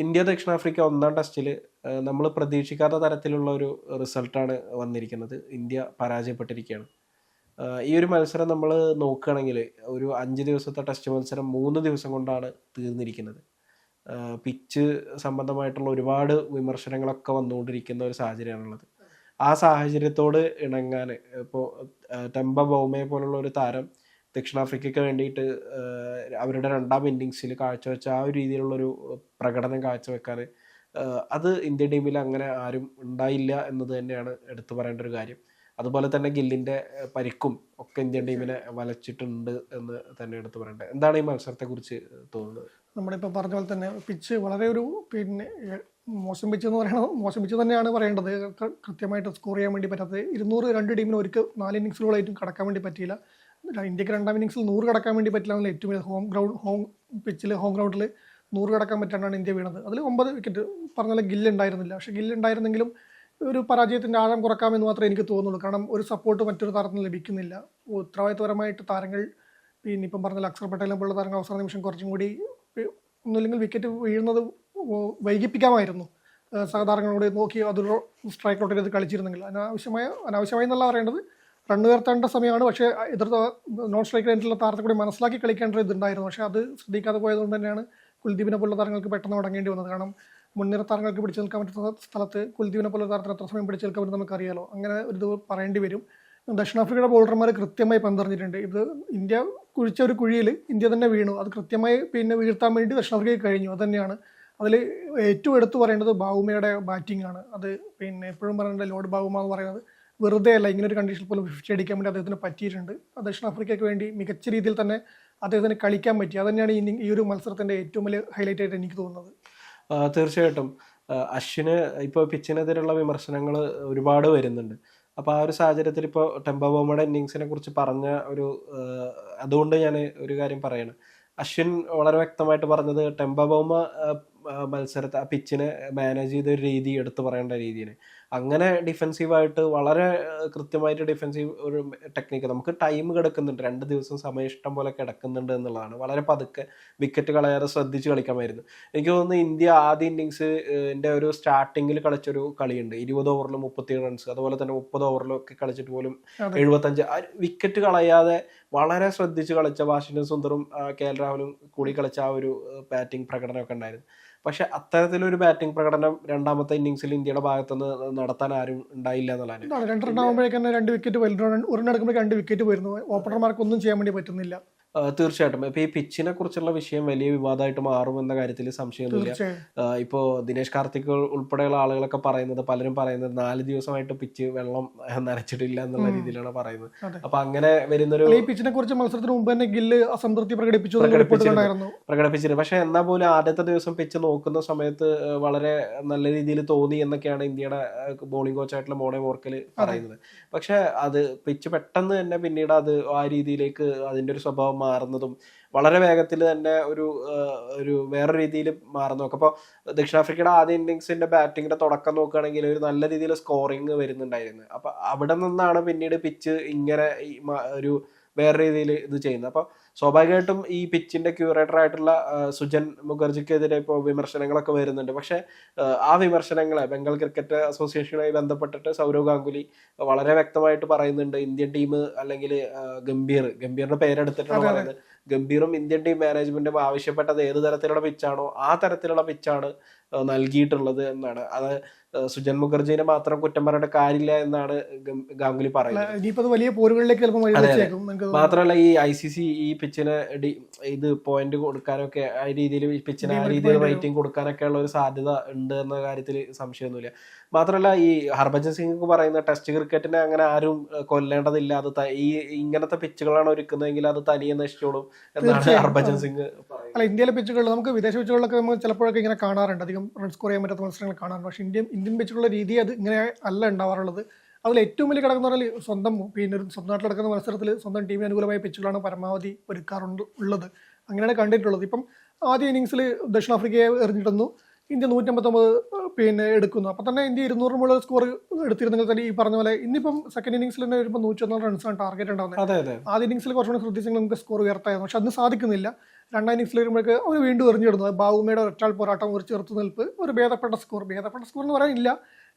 India ദക്ഷിണാഫ്രിക്ക ഒന്നാം ടെസ്റ്റിൽ നമ്മൾ പ്രതീക്ഷിക്കാത്ത തരത്തിലുള്ള ഒരു റിസൾട്ടാണ് വന്നിരിക്കുന്നത്. ഇന്ത്യ പരാജയപ്പെട്ടിരിക്കുകയാണ്. ഈ ഒരു മത്സരം നമ്മൾ നോക്കുകയാണെങ്കിൽ ഒരു അഞ്ച് ദിവസത്തെ ടെസ്റ്റ് മത്സരം മൂന്ന് ദിവസം കൊണ്ടാണ് തീർന്നിരിക്കുന്നത്. പിച്ച് സംബന്ധമായിട്ടുള്ള ഒരുപാട് വിമർശനങ്ങളൊക്കെ വന്നുകൊണ്ടിരിക്കുന്ന ഒരു സാഹചര്യമാണുള്ളത്. ആ സാഹചര്യത്തോട് ഇണങ്ങാൻ ഇപ്പോൾ ടെമ്പ ബൗമയെ പോലുള്ള ഒരു താരം ദക്ഷിണാഫ്രിക്കയ്ക്ക് വേണ്ടിയിട്ട് അവരുടെ രണ്ടാം ഇന്നിങ്സിൽ കാഴ്ചവെച്ച ആ ഒരു രീതിയിലുള്ളൊരു പ്രകടനം കാഴ്ചവെക്കാൻ അത് ഇന്ത്യൻ ടീമിൽ അങ്ങനെ ആരും ഉണ്ടായില്ല എന്നത് തന്നെയാണ് എടുത്തു പറയേണ്ട ഒരു കാര്യം. അതുപോലെ തന്നെ ഗില്ലിന്റെ പരിക്കും ഒക്കെ ഇന്ത്യൻ ടീമിനെ വലച്ചിട്ടുണ്ട് എന്ന് തന്നെ എടുത്തു പറയേണ്ടത്. എന്താണ് ഈ മത്സരത്തെക്കുറിച്ച് തോന്നുന്നത്? നമ്മളിപ്പോൾ പറഞ്ഞ പോലെ തന്നെ പിച്ച് വളരെ ഒരു പിന്നെ മോശം പിച്ച് എന്ന് പറയണത് മോശം പിച്ച് തന്നെയാണ് പറയേണ്ടത്. കൃത്യമായിട്ട് സ്കോർ ചെയ്യാൻ വേണ്ടി പറ്റാത്തത്. ഇരുന്നൂറ് രണ്ട് ടീമിന് ഒരിക്കൽ നാല് ഇന്നിങ്സുകളായിട്ടും കടക്കാൻ വേണ്ടി പറ്റിയില്ല. ഇന്ത്യയ്ക്ക് രണ്ടാം ഇന്നിങ്സിൽ നൂറ് കടക്കാൻ വേണ്ടി പറ്റില്ല എന്നുള്ള ഏറ്റവും വലിയ ഹോം ഗ്രൗണ്ട് ഹോം പിച്ചിൽ ഹോം ഗ്രൗണ്ടിൽ നൂറ് കടക്കാൻ പറ്റാണ്ടാണ് ഇന്ത്യ വീണത്. അതിൽ ഒമ്പത് വിക്കറ്റ് പറഞ്ഞാൽ ഗില്ലുണ്ടായിരുന്നില്ല പക്ഷേ ഗില്ല് ഉണ്ടായിരുന്നെങ്കിലും ഒരു പരാജയത്തിന്റെ ആഴം കുറക്കാമെന്ന് മാത്രമേ എനിക്ക് തോന്നുള്ളൂ കാരണം ഒരു സപ്പോർട്ട് മറ്റൊരു താരത്തിന് ലഭിക്കുന്നില്ല. ഉത്തരവാദിത്വപരമായിട്ട് താരങ്ങൾ പിന്നെ ഇപ്പം പറഞ്ഞ അക്ഷർ പട്ടേലിനെ പോലുള്ള താരങ്ങൾ അവസാന നിമിഷം കുറച്ചും കൂടി ഒന്നുമില്ലെങ്കിൽ വിക്കറ്റ് വീഴുന്നത് വൈകിപ്പിക്കാമായിരുന്നു. സഹതാരങ്ങളോട് നോക്കി അതൊരു സ്ട്രൈക്ക് ഔട്ട് ചെയ്ത് കളിച്ചിരുന്നെങ്കിൽ. അനാവശ്യമായ അനാവശ്യമായി എന്നല്ല പറയേണ്ടത് റൺ ഉയർത്തേണ്ട സമയമാണ്. പക്ഷേ എതിർ നോൺ സ്ട്രൈക്ക് റേഞ്ചിലുള്ള താരത്തെ കൂടി മനസ്സിലാക്കി കളിക്കേണ്ട ഇതുണ്ടായിരുന്നു. പക്ഷേ അത് ശ്രദ്ധിക്കാതെ പോയതുകൊണ്ട് തന്നെയാണ് കുൽദീപിനെ പോലുള്ള താരങ്ങൾക്ക് പെട്ടെന്ന് മുടങ്ങേണ്ടി വന്നത്. കാരണം മുൻനിര താരങ്ങൾക്ക് പിടിച്ചു നിൽക്കാൻ പറ്റുന്ന സ്ഥലത്ത് കുൽദീപിനെ പോലുള്ള താരത്തിന് എത്ര സമയം പിടിച്ചു നിൽക്കാൻ പറ്റും നമുക്കറിയാലോ. അങ്ങനെ ഒരു ഇത് പറയേണ്ടി വരും. ദക്ഷിണാഫ്രിക്കയുടെ ബോളർമാർ കൃത്യമായി പന്തറിഞ്ഞിട്ടുണ്ട്. ഇത് ഇന്ത്യ കുഴിച്ച ഒരു കുഴിയിൽ ഇന്ത്യ തന്നെ വീണു. അത് കൃത്യമായി പിന്നെ വീഴ്ത്താൻ വേണ്ടി ദക്ഷിണാഫ്രിക്കയ്ക്ക് കഴിഞ്ഞു. അത് തന്നെയാണ്. അതിൽ ഏറ്റവും എടുത്തു പറയേണ്ടത് ബാവുമയുടെ ബാറ്റിംഗ് ആണ്. അത് പിന്നെ എപ്പോഴും പറയേണ്ട ലോഡ് ബാവുമ എന്ന് പറയുന്നത് വെറുതെ അല്ല ഇങ്ങനെ ഒരു കണ്ടീഷനിൽ പോലും ഫിഫ്റ്റി അടിക്കാൻ വേണ്ടി അദ്ദേഹത്തിന് പറ്റിയിട്ടുണ്ട്. ദക്ഷിണാഫ്രിക്കയ്ക്ക് വേണ്ടി മികച്ച രീതിയിൽ തന്നെ അദ്ദേഹത്തിന് കളിക്കാൻ പറ്റി. അതുതന്നെയാണ് ഈ ഒരു മത്സരത്തിന്റെ ഏറ്റവും വലിയ ഹൈലൈറ്റ് ആയിട്ട് എനിക്ക് തോന്നുന്നത്. തീർച്ചയായിട്ടും. അശ്വിന് ഇപ്പോൾ പിച്ചിനെതിരെയുള്ള വിമർശനങ്ങൾ ഒരുപാട് വരുന്നുണ്ട്. അപ്പോൾ ആ ഒരു സാഹചര്യത്തിൽ ഇപ്പോൾ ടെമ്പോ ബോമയുടെ ഇന്നിങ്സിനെ കുറിച്ച് പറഞ്ഞ ഒരു അതുകൊണ്ട് ഞാൻ ഒരു കാര്യം പറയണം. അശ്വിൻ വളരെ വ്യക്തമായിട്ട് പറഞ്ഞത് ടെമ്പോ ബോമ മത്സരത്തെ പിച്ചിനെ മാനേജ് ചെയ്ത ഒരു രീതി എടുത്തു പറയേണ്ട രീതിയിൽ അങ്ങനെ ഡിഫെൻസീവായിട്ട് വളരെ കൃത്യമായിട്ട് ഡിഫെൻസീവ് ഒരു ടെക്നിക്ക് നമുക്ക് ടൈം കിടക്കുന്നുണ്ട്. രണ്ട് ദിവസം സമയം ഇഷ്ടം പോലെ കിടക്കുന്നുണ്ട് എന്നുള്ളതാണ്. വളരെ പതുക്കെ വിക്കറ്റ് കളയാതെ ശ്രദ്ധിച്ച് കളിക്കാമായിരുന്നു. എനിക്ക് തോന്നുന്നു ഇന്ത്യ ആദ്യ ഇന്നിങ്സ് എന്റെ ഒരു സ്റ്റാർട്ടിങ്ങിൽ കളിച്ചൊരു കളിയുണ്ട്. ഇരുപത് ഓവറിൽ മുപ്പത്തി റൺസ് അതുപോലെ തന്നെ മുപ്പത് ഓവറിലൊക്കെ കളിച്ചിട്ട് പോലും. എഴുപത്തഞ്ച്. വിക്കറ്റ് കളയാതെ വളരെ ശ്രദ്ധിച്ച് കളിച്ച വാഷിംഗ്ടൺ സുന്ദറും കെ എൽ രാഹുലും കൂടി കളിച്ച ആ ഒരു ബാറ്റിംഗ് പ്രകടനമൊക്കെ ഉണ്ടായിരുന്നു. പക്ഷെ അത്തരത്തിലൊരു ബാറ്റിംഗ് പ്രകടനം രണ്ടാമത്തെ ഇന്നിങ്സിൽ ഇന്ത്യയുടെ ഭാഗത്തുനിന്ന് നടത്താൻ ആരും ഉണ്ടായില്ല എന്നുള്ളതാണ്. രണ്ട് തന്നെ രണ്ട് വിക്കറ്റ് റൺ എടുക്കുമ്പോൾ രണ്ട് വിക്കറ്റ് വരുന്നു. ഓപ്പണർമാർക്ക് ഒന്നും ചെയ്യാൻ വേണ്ടി പറ്റുന്നില്ല. തീർച്ചയായിട്ടും. ഇപ്പൊ ഈ പിച്ചിനെ കുറിച്ചുള്ള വിഷയം വലിയ വിവാദമായിട്ട് മാറും എന്ന കാര്യത്തിൽ സംശയമൊന്നുമില്ല. ഇപ്പോ ദിനേശ് കാർത്തിക് ഉൾപ്പെടെയുള്ള ആളുകളൊക്കെ പറയുന്നത് പലരും പറയുന്നത് നാല് ദിവസമായിട്ട് പിച്ച് വെള്ളം നനച്ചിട്ടില്ല എന്നുള്ള രീതിയിലാണ് പറയുന്നത്. അപ്പൊ അങ്ങനെ വരുന്നൊരു പിച്ചിനെ കുറിച്ച് മത്സരത്തിന് മുമ്പ് തന്നെ ഗില്ല് അസംതൃപ്തി പ്രകടിപ്പിച്ചു പ്രകടിപ്പിച്ചിരുന്നു. പക്ഷെ എന്നാൽ പോലും ആദ്യത്തെ ദിവസം പിച്ച് നോക്കുന്ന സമയത്ത് വളരെ നല്ല രീതിയിൽ തോന്നി എന്നൊക്കെയാണ് ഇന്ത്യയുടെ ബോളിംഗ് കോച്ചായിട്ടുള്ള മോണെ മോർക്കൽ പറയുന്നത്. പക്ഷെ അത് പിച്ച് പെട്ടെന്ന് തന്നെ പിന്നീട് അത് ആ രീതിയിലേക്ക് അതിന്റെ ഒരു സ്വഭാവം മാറുന്നതും വളരെ വേഗത്തിൽ തന്നെ ഒരു ഒരു വേറെ രീതിയിൽ മാറുന്നു നോക്കാം അപ്പോൾ ദക്ഷിണാഫ്രിക്കയുടെ ആദ്യ ഇന്നിങ്സിന്റെ ബാറ്റിങ്ങിന്റെ തുടക്കം നോക്കുകയാണെങ്കിൽ ഒരു നല്ല രീതിയിൽ സ്കോറിങ് വരുന്നുണ്ടായിരുന്നു. അപ്പൊ അവിടെ നിന്നാണ് പിന്നീട് പിച്ച് ഇങ്ങനെ ഒരു വേറെ രീതിയിൽ ഇത് ചെയ്യുന്നത്. അപ്പൊ സ്വാഭാവികമായിട്ടും ഈ പിച്ചിന്റെ ക്യൂറേറ്റർ ആയിട്ടുള്ള സുജൻ മുഖർജിക്കെതിരെ ഇപ്പോൾ വിമർശനങ്ങളൊക്കെ വരുന്നുണ്ട്. പക്ഷേ ആ, വിമർശനങ്ങളെ ബംഗാൾ ക്രിക്കറ്റ് അസോസിയേഷനുമായി ബന്ധപ്പെട്ടിട്ട് സൗരവ് ഗാംഗുലി വളരെ വ്യക്തമായിട്ട് പറയുന്നുണ്ട് ഇന്ത്യൻ ടീം അല്ലെങ്കിൽ ഗംഭീർ ഗംഭീറിന്റെ പേരെടുത്തിട്ടാണ്. പറയുന്നത്. ഗംഭീറും ഇന്ത്യൻ ടീം മാനേജ്മെന്റും ആവശ്യപ്പെട്ടത് ഏത് തരത്തിലുള്ള പിച്ചാണോ ആ തരത്തിലുള്ള പിച്ചാണ് നൽകിയിട്ടുള്ളത് എന്നാണ്. അത് സുജൻ മുഖർജിനെ മാത്രം കുറ്റം പറയേണ്ട കാര്യമില്ല എന്നാണ് ഗാംഗുലി പറയുന്നത്. വലിയ പോരുകളിലേക്ക് മാത്രമല്ല ഈ ഐ സി സി ഈ പിച്ചിന് ഇത് പോയിന്റ് കൊടുക്കാനൊക്കെ ആ രീതിയിൽ ഈ പിച്ചിന് ആ രീതിയിൽ റേറ്റിംഗ് കൊടുക്കാനൊക്കെ ഉള്ള ഒരു സാധ്യത ഉണ്ട് എന്ന കാര്യത്തിൽ സംശയമൊന്നുമില്ല. മാത്രമല്ല ഈ ഹർഭജൻ സിംഗ് പറയുന്ന ടെസ്റ്റ് ക്രിക്കറ്റിനെ അങ്ങനെ ആരും കൊല്ലേണ്ടതില്ല. അത് ഈ ഇങ്ങനത്തെ പിച്ചുകളാണ് ഒരുക്കുന്നതെങ്കിൽ അത് തനിയെ നശിച്ചോളും എന്നാണ്. ഹർഭജൻ സിംഗ് അല്ല ഇന്ത്യയിലെ പിച്ചുകളിൽ നമുക്ക് വിദേശ പിച്ചുകളിലൊക്കെ നമുക്ക് ചിലപ്പോഴൊക്കെ ഇങ്ങനെ കാണാറുണ്ട്. അധികം റൺ സ്കോർ ചെയ്യാൻ പറ്റാത്ത മത്സരങ്ങൾ കാണാറുണ്ട്. പക്ഷേ ഇന്ത്യൻ പിച്ചുകളുടെ രീതി അത് ഇങ്ങനെ അല്ല ഉണ്ടാവാറുള്ളത്. അതിൽ ഏറ്റവും വലിയ ഘടകം എന്ന് പറഞ്ഞാൽ സ്വന്തം പിന്നെ സ്വന്തം നാട്ടിൽ നടക്കുന്ന മത്സരത്തിൽ സ്വന്തം ടീമിന് അനുകൂലമായ പിച്ചുകളാണ് പരമാവധി ഒരുക്കാറുണ്ട് ഉള്ളത്. അങ്ങനെയാണ് കണ്ടിട്ടുള്ളത്. ഇപ്പം ആദ്യ ഇന്നിങ്സിൽ ദക്ഷിണാഫ്രിക്കയെ എറിഞ്ഞിടുന്നു ഇന്ത്യ നൂറ്റമ്പത്തൊമ്പത് പിന്നെ എടുക്കുന്നു. അപ്പോൾ തന്നെ ഇന്ത്യ ഇരുന്നൂറ് മുകളിൽ സ്കോർ എടുത്തിരുന്നെങ്കിൽ തന്നെ ഈ പറഞ്ഞ പോലെ ഇന്നിപ്പം സെക്കൻഡ് ഇന്നിംഗ്സിൽ തന്നെ വരുമ്പോൾ നൂറ്റൊന്നാൽ റൺസാണ് ടാർഗറ്റ് ഉണ്ടാവുന്നത് അതെ അതെ. ആദ്യ ഇന്നിംഗ്സിൽ കുറച്ചുകൂടി ശ്രദ്ധിച്ചെങ്കിൽ നമുക്ക് സ്കോർ ഉയർത്തായിരുന്നു. പക്ഷെ അതിന് സാധിക്കുന്നില്ല. രണ്ടാം ഇന്നിംഗ്സിൽ വരുമ്പോഴേക്ക് അവർ വീണ്ടും എറിഞ്ഞിടുന്നു. ബാബുമയുടെ ഒറ്റാൾ പോരാട്ടം ഒരു ചെറുത്ത് നിൽപ്പ് ഒരു ഭേദപ്പെട്ട സ്കോർ ഭേദപ്പെട്ട സ്കോർ എന്ന് പറയാനില്ല.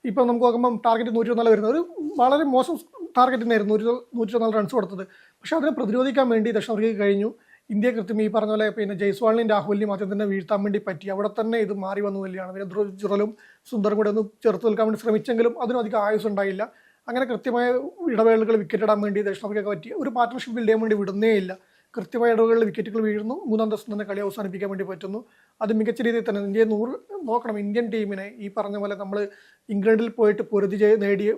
ഇപ്പം നമുക്ക് നോക്കുമ്പം ടാർഗറ്റ് നൂറ്റി ഒന്നാൽ വരുന്നത്. ഒരു വളരെ മോശം ടാർഗറ്റ് തന്നെയായിരുന്നു നൂറ്റി നൂറ്റി ഒന്നാൽ റൺസ് കൊടുത്തത്. പക്ഷെ അതിനെ പ്രതിരോധിക്കാൻ വേണ്ടി ദക്ഷിണാഫ്രിക്കയ്ക്ക് കഴിഞ്ഞു. ഇന്ത്യ കൃത്യം ഈ പറഞ്ഞ പോലെ പിന്നെ ജയ്സ്വാളിനെയും രാഹുലിനെയും ആദ്യം തന്നെ വീഴ്ത്താൻ വേണ്ടി പറ്റി. അവിടെ തന്നെ ഇത് മാറി വന്നു തന്നെയാണ്. പിന്നെ ധ്രുവ് ജുറലും സുന്ദറും കൂടെ ഒന്ന് ചെറുത്ത് നിൽക്കാൻ വേണ്ടി ശ്രമിച്ചെങ്കിലും അതിനും അധികം ആയുസ് ഉണ്ടായില്ല അങ്ങനെ കൃത്യമായ ഇടവേളകൾ വിക്കറ്റ് ഇടാൻ വേണ്ടി ദക്ഷിണാഫ്രിക്ക പറ്റി. ഒരു പാർട്ട്ണർഷിപ്പ് ബിൽഡ് ചെയ്യാൻ വേണ്ടി വിടുന്നേ ഇല്ല. കൃത്യമായ ഇടവേളകളിൽ വിക്കറ്റുകൾ വീഴുന്നു. മൂന്നാം ദിവസം തന്നെ കളി അവസാനിപ്പിക്കാൻ വേണ്ടി പറ്റുന്നു. അത് മികച്ച രീതിയിൽ തന്നെ ഇന്ത്യയെ നൂറ് നോക്കണം. ഇന്ത്യൻ ടീമിനെ ഈ പറഞ്ഞ പോലെ നമ്മൾ ഇംഗ്ലണ്ടിൽ പോയിട്ട് പൊരുതി നേടിയ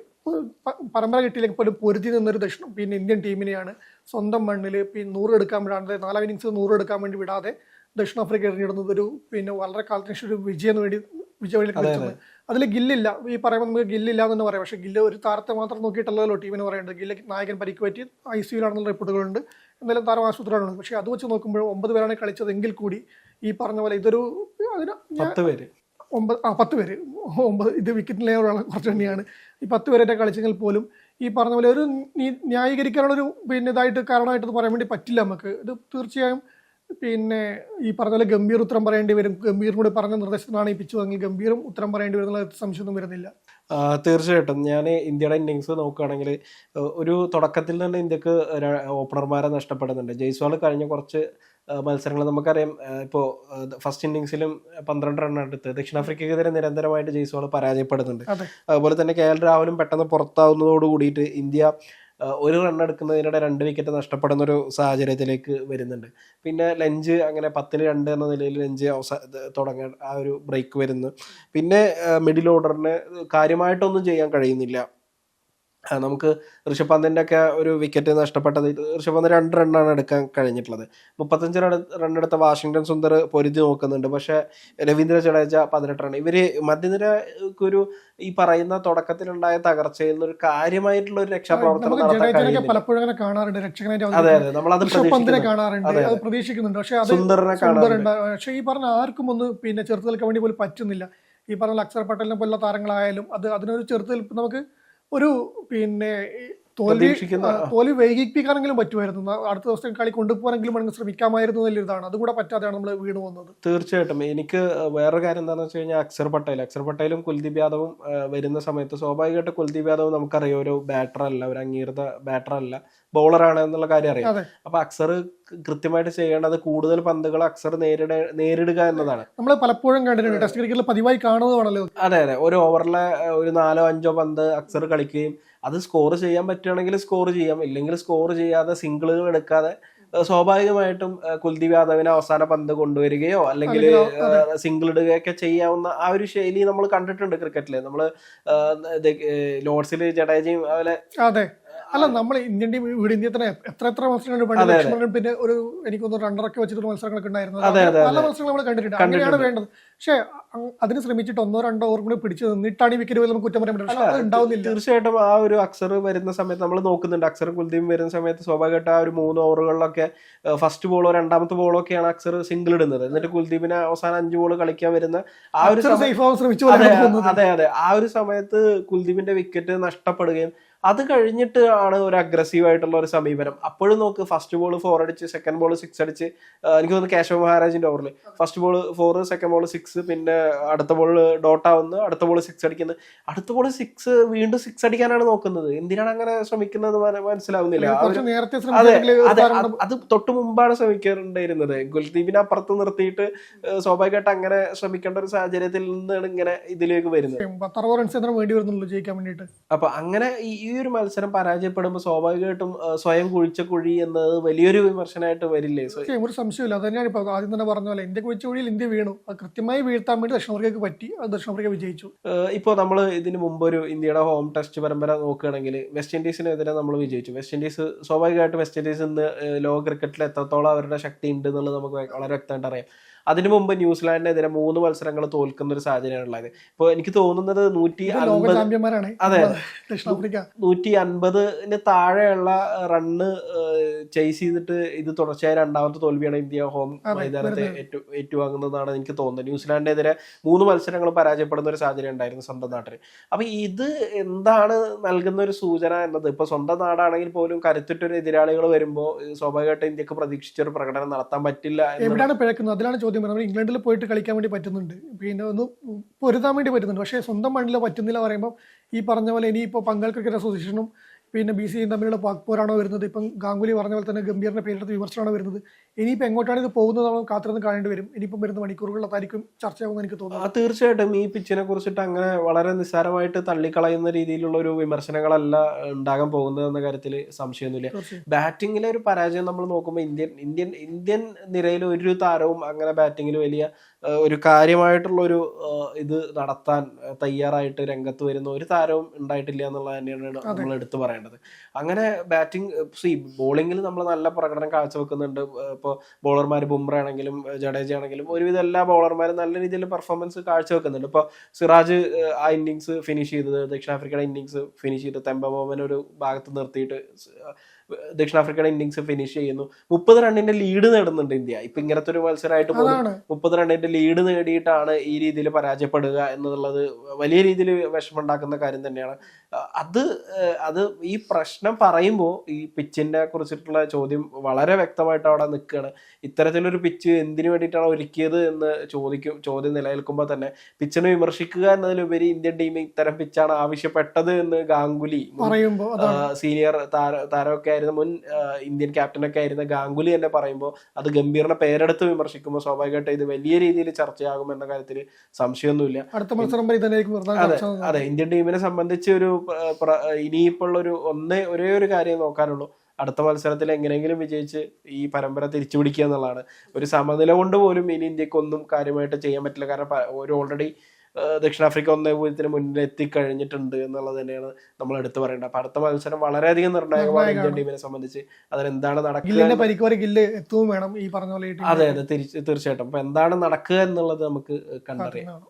പരമ്പര കിട്ടിയില്ലെങ്കിൽ പോലും പൊരുതി നിന്നൊരു ദക്ഷിണം. പിന്നെ ഇന്ത്യൻ ടീമിനെയാണ് സ്വന്തം മണ്ണിൽ പിന്നെ നൂറ് എടുക്കാൻ വേണ്ടി നാലാം ഇന്നിങ്സ് നൂറ് എടുക്കാൻ വേണ്ടി വിടാതെ ദക്ഷിണാഫ്രിക്ക എറിഞ്ഞിടുന്നത് ഒരു പിന്നെ വളരെ കാലത്തിന് ശേഷം ഒരു വിജയം വേണ്ടി വിജയവഴിയിലേക്ക് കളിച്ചത്. അതിൽ ഗില്ലില്ല. ഈ പറയുമ്പോൾ നമുക്ക് ഗില്ലില്ല എന്ന് പറയാം. പക്ഷേ ഗില്ല ഒരു താരത്തെ മാത്രം നോക്കിയിട്ടുള്ളതല്ലോ ടീമിന് പറയേണ്ടത്. ഗില്ല് നായകൻ പരിക്ക് പറ്റി ഐ സിയിലാണെന്നുള്ള റിപ്പോർട്ടുകളുണ്ട് എന്നാലും താരം ആശുപത്രിയിലാണ് പക്ഷേ അത് വെച്ച് നോക്കുമ്പോൾ ഒമ്പത് പേരാണ് കളിച്ചത് എങ്കിൽ കൂടി ഈ പറഞ്ഞ പോലെ ഇതൊരു അതിന് പത്ത് പേര്. ഒമ്പത് ആ പത്ത് പേര്. ഒമ്പത് ഇത് വിക്കറ്റിലെ കുറച്ച് തന്നെയാണ്. ഈ പത്ത് പേരൊക്കെ കളിച്ചെങ്കിൽ പോലും ഈ പറഞ്ഞ പോലെ ഒരു ന്യായീകരിക്കാനുള്ളൊരു പിന്നെ ഇതായിട്ട് കാരണമായിട്ട് പറയാൻ വേണ്ടി പറ്റില്ല നമുക്ക്. ഇത് തീർച്ചയായും പിന്നെ ഈ പറഞ്ഞ പോലെ ഗംഭീർ ഉത്തരം പറയേണ്ടി വരും. ഗംഭീറിനോട് പറഞ്ഞ നിർദ്ദേശത്തിനാണ് ഈ പിച്ച് വാങ്ങി. ഗംഭീറും ഉത്തരം പറയേണ്ടി വരുന്ന സംശയമൊന്നും വരുന്നില്ല. തീർച്ചയായിട്ടും. ഞാൻ ഇന്ത്യയുടെ ഇന്നിങ്സ് നോക്കുകയാണെങ്കിൽ ഒരു തുടക്കത്തിൽ തന്നെ ഇന്ത്യയ്ക്ക് ഓപ്പണർമാരെ നഷ്ടപ്പെടുന്നുണ്ട്. ജയ്സ്വാൾ കഴിഞ്ഞ കുറച്ച് മത്സരങ്ങൾ നമുക്കറിയാം. ഇപ്പോൾ ഫസ്റ്റ് ഇന്നിങ്സിലും പന്ത്രണ്ട് റൺ എടുത്ത് ദക്ഷിണാഫ്രിക്കയ്ക്കെതിരെ നിരന്തരമായിട്ട് ജയ്സ്വാൾ പരാജയപ്പെടുന്നുണ്ട്. അതുപോലെ തന്നെ കെ എൽ രാഹുലും പെട്ടെന്ന് പുറത്താവുന്നതോട് കൂടിയിട്ട് ഇന്ത്യ ഒരു റൺ എടുക്കുന്നതിനിടെ രണ്ട് വിക്കറ്റ് നഷ്ടപ്പെടുന്ന ഒരു സാഹചര്യത്തിലേക്ക് വരുന്നുണ്ട്. പിന്നെ ലഞ്ച് അങ്ങനെ പത്തിന് രണ്ട് എന്ന നിലയിൽ ലഞ്ച് അവസാന തുടങ്ങാൻ ആ ഒരു ബ്രേക്ക് വരുന്നു. പിന്നെ മിഡിൽ ഓർഡറിന് കാര്യമായിട്ടൊന്നും ചെയ്യാൻ കഴിയുന്നില്ല. നമുക്ക് ഋഷഭ് പന്തിന്റെ ഒക്കെ ഒരു വിക്കറ്റ് നഷ്ടപ്പെട്ടത് ഋഷഭ് പന്ത് രണ്ട് റണ്ണാണ് എടുക്കാൻ കഴിഞ്ഞിട്ടുള്ളത്. മുപ്പത്തഞ്ച് റൺ റൺ എടുത്ത വാഷിങ്ടൺ സുന്ദർ പൊരുതി നോക്കുന്നുണ്ട്. പക്ഷേ രവീന്ദ്ര ജഡേജ പതിനെട്ട് റൺ ഇവർ മധ്യനിരക്ക് ഒരു ഈ പറയുന്ന തുടക്കത്തിലുണ്ടായ തകർച്ചയിൽ നിന്ന് ഒരു കാര്യമായിട്ടുള്ള ഒരു രക്ഷാപ്രവർത്തനം നടത്താൻ പലപ്പോഴും അങ്ങനെ കാണാറുണ്ട്. അതെ അതെ. നമ്മളത് കാണാറുണ്ട്. അത് പ്രതീക്ഷിക്കുന്നുണ്ട്. പക്ഷേ സുന്ദറിനെ കാണാറുണ്ട്. പക്ഷേ ഈ പറഞ്ഞ ആർക്കും ഒന്ന് പിന്നെ ചെറുത്തുനിൽക്കാൻ വേണ്ടി പോലും പറ്റുന്നില്ല. ഈ പറഞ്ഞ അക്ഷർ പട്ടേലിനെ പോലുള്ള താരങ്ങളായാലും അത് അതിനൊരു ചെറുത്തുനിൽപ്പ് നമുക്ക് ഒരു പിന്നെ തോൽവി വൈകിപ്പിക്കാനെങ്കിലും പറ്റുമായിരുന്നു. അടുത്ത ദിവസം കളി കൊണ്ടുപോകാനെങ്കിലും നമുക്ക് ശ്രമിക്കാമായിരുന്നു എന്നൊരു ഇതാണ് അതുകൂടെ പറ്റാതെയാണ് നമ്മൾ വീണ് പോകുന്നത്. തീർച്ചയായിട്ടും. എനിക്ക് വേറൊരു കാര്യം എന്താണെന്ന് വെച്ച് കഴിഞ്ഞാൽ അക്ഷർ പട്ടേൽ. അക്ഷർ പട്ടേലും കുൽദീപ് യാദവും വരുന്ന സമയത്ത് സ്വാഭാവികമായിട്ട് കുൽദീപ് യാദവ് നമുക്കറിയാം ഒരു ബാറ്റർ അല്ല ഒരു അംഗീകൃത ബാറ്റർ അല്ല ബൗളറാണ് എന്നുള്ള കാര്യം അറിയാം. അപ്പൊ അക്സർ കൃത്യമായിട്ട് ചെയ്യേണ്ടത് കൂടുതൽ പന്തുകൾ അക്സർ നേരിട നേരിടുക എന്നതാണ്. നമ്മൾ പലപ്പോഴും കണ്ടിട്ടുണ്ട് ടെസ്റ്റ് ക്രിക്കറ്റിൽ പതിവായി കാണുന്നതാണല്ലോ. അതെ അതെ. ഒരു ഓവറിലെ ഒരു നാലോ അഞ്ചോ പന്ത് അക്സർ കളിക്കുകയും അത് സ്കോർ ചെയ്യാൻ പറ്റുകയാണെങ്കിൽ സ്കോർ ചെയ്യാം. ഇല്ലെങ്കിൽ സ്കോർ ചെയ്യാതെ സിംഗിളുകൾ എടുക്കാതെ സ്വാഭാവികമായിട്ടും കുൽദീപ് യാദവിനെ അവസാന പന്ത് കൊണ്ടുവരികയോ അല്ലെങ്കിൽ സിംഗിൾ ഇടുകയൊക്കെ ചെയ്യാവുന്ന ആ ഒരു ശൈലി നമ്മൾ കണ്ടിട്ടുണ്ട് ക്രിക്കറ്റിൽ നമ്മൾ ലോർഡ്സിൽ ജഡേജയും അതുപോലെ അതെ. അല്ല നമ്മൾ ഇന്ത്യൻ ടീം ഇവിടെ ഇന്ത്യ തന്നെ എത്ര എത്ര മത്സരങ്ങൾ പണ്ട്. പിന്നെ ഒരു എനിക്കൊന്ന് റണ്ണറൊക്കെ വെച്ചിട്ടുള്ള മത്സരങ്ങളൊക്കെ ഉണ്ടായിരുന്നു പല മത്സരങ്ങൾ നമ്മൾ കണ്ടിട്ടുണ്ട്. അങ്ങനെയാണ് വേണ്ടത്. പക്ഷേ അതിന് ശ്രമിച്ചിട്ട് ഒന്നോ രണ്ടോ ഓവർ കൂടി പിടിച്ചു നിന്നിട്ടാണ് ഈ വിക്കറ്റ് നമുക്ക് കുറ്റം പറയാൻ പറ്റില്ല ഉണ്ടാവുന്നില്ല. തീർച്ചയായിട്ടും ആ ഒരു അക്സർ വരുന്ന സമയത്ത് നമ്മൾ നോക്കുന്നുണ്ട്. അക്സർ കുൽദീപ് വരുന്ന സമയത്ത് സ്വാഭാവികമായിട്ട് ആ ഒരു മൂന്ന് ഓവറുകളിലൊക്കെ ഫസ്റ്റ് ബോളോ രണ്ടാമത്തെ ബോളോ ഒക്കെയാണ് അക്സർ സിംഗിൾ ഇടുന്നത്. എന്നിട്ട് കുൽദീപിനെ അവസാനം അഞ്ച് ബോൾ കളിക്കാൻ വരുന്ന ആ ഒരു അതെ അതെ ആ ഒരു സമയത്ത് കുൽദീപിന്റെ വിക്കറ്റ് നഷ്ടപ്പെടുകയും അത് കഴിഞ്ഞിട്ട് ആണ് ഒരു അഗ്രസീവ് ആയിട്ടുള്ള ഒരു സമീപനം. അപ്പോഴും നോക്ക് ഫസ്റ്റ് ബോൾ ഫോർ അടിച്ച് സെക്കൻഡ് ബോൾ സിക്സ് അടിച്ച് എനിക്ക് തോന്നുന്നു കേശവ മഹാരാജിന്റെ ഓവറിൽ first ball four second ball six പിന്നെ അടുത്ത ബോൾ ഡോട്ട് ആവുന്നു അടുത്ത ബോൾ സിക്സ് അടിക്കുന്നു. അടുത്ത ബോൾ സിക്സ് വീണ്ടും സിക്സ് അടിക്കാനാണ് നോക്കുന്നത്. എന്തിനാണ് അങ്ങനെ ശ്രമിക്കുന്നത് മന- മനസ്സിലാവുന്നില്ല. അതെ അതെ അത് തൊട്ട് മുമ്പാണ് ശ്രമിക്കാറുണ്ടായിരുന്നത്. ഗുൽദീപിനെ അപ്പുറത്ത് നിർത്തിയിട്ട് സ്വാഭാവികമായിട്ട് അങ്ങനെ ശ്രമിക്കേണ്ട ഒരു സാഹചര്യത്തിൽ നിന്നാണ് ഇങ്ങനെ ഇതിലേക്ക് വരുന്നത്. വേണ്ടി വരുന്നുള്ളൂ ജയിക്കാൻ വേണ്ടിയിട്ട്? അപ്പൊ അങ്ങനെ ഈ ഒരു മത്സരം പരാജയപ്പെടുമ്പോൾ സ്വാഭാവികമായിട്ടും സ്വയം കുഴിച്ച കുഴി എന്നത് വലിയൊരു വിമർശനമായിട്ട് വരില്ലേ? ഒരു സംശയമില്ല അത് തന്നെയാണ് ഇപ്പോൾ ആദ്യം തന്നെ പറഞ്ഞ പോലെ ഇന്ത്യ കുഴിച്ച കുഴിയിൽ ഇന്ത്യ വീണു. അത് കൃത്യമായി വീഴ്ത്താൻ വേണ്ടി ദക്ഷിണാഫ്രിക്കയ്ക്ക് പറ്റി. അത് ദക്ഷിണാഫ്രിക്ക വിജയിച്ചു. ഇപ്പോൾ നമ്മൾ ഇതിന് മുമ്പ് ഒരു ഇന്ത്യയുടെ ഹോം ടെസ്റ്റ് പരമ്പര നോക്കുകയാണെങ്കിൽ വെസ്റ്റ് ഇൻഡീസിനെതിരെ നമ്മൾ വിജയിച്ചു. വെസ്റ്റ് ഇൻഡീസ് സ്വാഭാവികമായിട്ട് വെസ്റ്റ് ഇൻഡീസ് ഇന്ന് ലോക ക്രിക്കറ്റിൽ എത്രത്തോളം അവരുടെ ശക്തി ഉണ്ട് എന്നുള്ളത് നമുക്ക് വളരെ വ്യക്തമായിട്ട് അറിയാം. അതിനു മുമ്പ് ന്യൂസിലാൻഡിനെതിരെ മൂന്ന് മത്സരങ്ങൾ തോൽക്കുന്ന ഒരു സാഹചര്യമാണ് ഉള്ളത്. ഇപ്പോൾ എനിക്ക് തോന്നുന്നത് നൂറ്റി ഇപ്പൊ അതെ. നൂറ്റി അൻപതിന് താഴെയുള്ള റണ്ണ് ചേസ് ചെയ്തിട്ട് ഇത് തുടർച്ചയായ രണ്ടാമത്തെ തോൽവിയാണ് ഇന്ത്യ ഹോം മൈതാനത്തെ ഏറ്റുവാങ്ങുന്നതാണ് എനിക്ക് തോന്നുന്നത്. ന്യൂസിലാൻഡിനെതിരെ മൂന്ന് മത്സരങ്ങൾ പരാജയപ്പെടുന്ന ഒരു സാഹചര്യം ഉണ്ടായിരുന്നു സ്വന്തം നാട്ടിൽ. അപ്പൊ ഇത് എന്താണ് നൽകുന്ന ഒരു സൂചന എന്നത്? ഇപ്പൊ സ്വന്തം നാടാണെങ്കിൽ പോലും കരുത്തുറ്റൊരു എതിരാളികൾ വരുമ്പോൾ സ്വാഭാവികമായിട്ട് ഇന്ത്യയ്ക്ക് പ്രതീക്ഷിച്ച ഒരു പ്രകടനം നടത്താൻ പറ്റില്ല എവിടെയാണ് പിഴക്കുന്നത്? അതിലാണ് ചോദ്യം വരുന്നത്. ഇംഗ്ലണ്ടിൽ പോയിട്ട് കളിക്കാൻ വേണ്ടി പറ്റുന്നുണ്ട്. പിന്നെ ഒന്ന് പൊരുതാൻ വേണ്ടി പറ്റുന്നുണ്ട്. പക്ഷേ സ്വന്തം മണ്ണിൽ പറ്റുന്നില്ല പറയുമ്പോൾ ഈ പറഞ്ഞ പോലെ ഇനിയിപ്പോൾ പങ്കാൾ ക്രിക്കറ്റ് അസോസിയേഷനും പിന്നെ ബി സി സിയും തമ്മിലുള്ള വാക്പോരാണോ വരുന്നത്? ഇപ്പം ഗാംഗുലി പറഞ്ഞ പോലെ തന്നെ ഗംഭീറിന്റെ പേരെടുത്ത് വിമർശനമാണോ വരുന്നത്? ഇനിയിപ്പോൾ എങ്ങോട്ടാണ് ഇത് പോകുന്നത് നമ്മൾ കാത്തിരുന്ന് കാണേണ്ടി വരും? ഇനിയിപ്പം വരുന്ന മണിക്കൂറുകളിലായിരിക്കും ചർച്ചയാകുമെന്ന് എനിക്ക് ആ, തോന്നുന്നു തീർച്ചയായിട്ടും. ഈ പിച്ചിനെ കുറിച്ചിട്ട് അങ്ങനെ വളരെ നിസ്സാരമായിട്ട് തള്ളിക്കളയുന്ന രീതിയിലുള്ള ഒരു വിമർശനങ്ങളല്ല ഉണ്ടാകാൻ പോകുന്നത് എന്ന കാര്യത്തിൽ സംശയമൊന്നുമില്ല. ബാറ്റിങ്ങിലെ ഒരു പരാജയം നമ്മൾ നോക്കുമ്പോൾ ഇന്ത്യൻ ഇന്ത്യൻ ഇന്ത്യൻ നിരയിൽ ഒരു താരവും അങ്ങനെ ബാറ്റിങ്ങിൽ വലിയ ഒരു കാര്യമായിട്ടുള്ള ഒരു ഇത് നടത്താൻ തയ്യാറായിട്ട് രംഗത്ത് വരുന്ന ഒരു താരവും ഉണ്ടായിട്ടില്ല എന്നുള്ളത് തന്നെയാണ് നമ്മൾ എടുത്തു പറയേണ്ടത്. അങ്ങനെ ബാറ്റിംഗ് സീ ബോളിങ്ങിൽ നമ്മൾ നല്ല പ്രകടനം കാഴ്ചവെക്കുന്നുണ്ട്. ഇപ്പോൾ ബോളർമാർ ബുംറ ആണെങ്കിലും ജഡേജ ആണെങ്കിലും ഒരുവിധം എല്ലാ ബോളർമാരും നല്ല രീതിയിൽ പെർഫോമൻസ് കാഴ്ചവെക്കുന്നുണ്ട്. ഇപ്പോൾ സിറാജ് ആ ഇന്നിങ്സ് ഫിനിഷ് ചെയ്തത് ദക്ഷിണാഫ്രിക്കയുടെ ഇന്നിങ്സ് ഫിനിഷ് ചെയ്ത് തെമ്പമോമൻ ഒരു ഭാഗത്ത് നിർത്തിയിട്ട് ദക്ഷിണാഫ്രിക്കയുടെ ഇന്നിങ്സ് ഫിനിഷ് ചെയ്യുന്നു. മുപ്പത് റണ്ണിന്റെ ലീഡ് നേടുന്നുണ്ട് ഇന്ത്യ. ഇപ്പൊ ഇങ്ങനത്തെ ഒരു മത്സരമായിട്ട് അതാണ്. മുപ്പത് റണ്ണിന്റെ ലീഡ് നേടിയിട്ടാണ് ഈ രീതിയിൽ പരാജയപ്പെടുക എന്നുള്ളത് വലിയ രീതിയിൽ വിഷമുണ്ടാക്കുന്ന കാര്യം തന്നെയാണ്. അത് അത് ഈ പ്രശ്നം പറയുമ്പോൾ ഈ പിച്ചിനെ കുറിച്ചിട്ടുള്ള ചോദ്യം വളരെ വ്യക്തമായിട്ട് അവിടെ നിൽക്കുകയാണ്. ഇത്തരത്തിലൊരു പിച്ച് എന്തിനു വേണ്ടിയിട്ടാണ് ഒരുക്കിയത് എന്ന് ചോദിക്കും ചോദ്യം നിലനിൽക്കുമ്പോൾ തന്നെ പിച്ചിനെ വിമർശിക്കുക എന്നതിലുപരി ഇന്ത്യൻ ടീം ഇത്തരം പിച്ചാണ് ആവശ്യപ്പെട്ടത് എന്ന് ഗാംഗുലി സീനിയർ താര താരമൊക്കെ ആയിരുന്ന. മുൻ ഇന്ത്യൻ ക്യാപ്റ്റനൊക്കെ ആയിരുന്ന ഗാംഗുലി തന്നെ പറയുമ്പോൾ അത് ഗംഭീറിനെ പേരെടുത്ത് വിമർശിക്കുമ്പോൾ സ്വാഭാവികമായിട്ട് ഇത് വലിയ രീതിയിൽ ചർച്ചയാകും എന്ന കാര്യത്തിൽ സംശയമൊന്നുമില്ല. അടുത്ത മത്സരം അതെ അതെ. ഇന്ത്യൻ ടീമിനെ സംബന്ധിച്ച് ഒരു ഇനിയിപ്പോൾ ഒരു ഒന്നേ ഒരേ ഒരു കാര്യം നോക്കാനുള്ളൂ. അടുത്ത മത്സരത്തിൽ എങ്ങനെയെങ്കിലും വിജയിച്ച് ഈ പരമ്പര തിരിച്ചു പിടിക്കുക എന്നുള്ളതാണ്. ഒരു സമനില കൊണ്ട് പോലും ഇനി ഇന്ത്യയ്ക്ക് ഒന്നും കാര്യമായിട്ട് ചെയ്യാൻ പറ്റില്ല. കാരണം ഒരു ഓൾറെഡി ദക്ഷിണാഫ്രിക്ക ഒന്നേ പൂജ്യത്തിന് മുന്നിൽ എത്തിക്കഴിഞ്ഞിട്ടുണ്ട് എന്നുള്ളത് തന്നെയാണ് നമ്മൾ എടുത്തു പറയേണ്ടത്. അപ്പൊ അടുത്ത മത്സരം വളരെയധികം നിർണായകമാണ് ഇന്ത്യൻ ടീമിനെ സംബന്ധിച്ച്. അതിലെന്താണ് നടക്കുക വേണം ഈ പറഞ്ഞ പോലെ അതെ അതെ തീർച്ചയായിട്ടും. അപ്പൊ എന്താണ് നടക്കുക എന്നുള്ളത് നമുക്ക് കണ്ടറിയാം.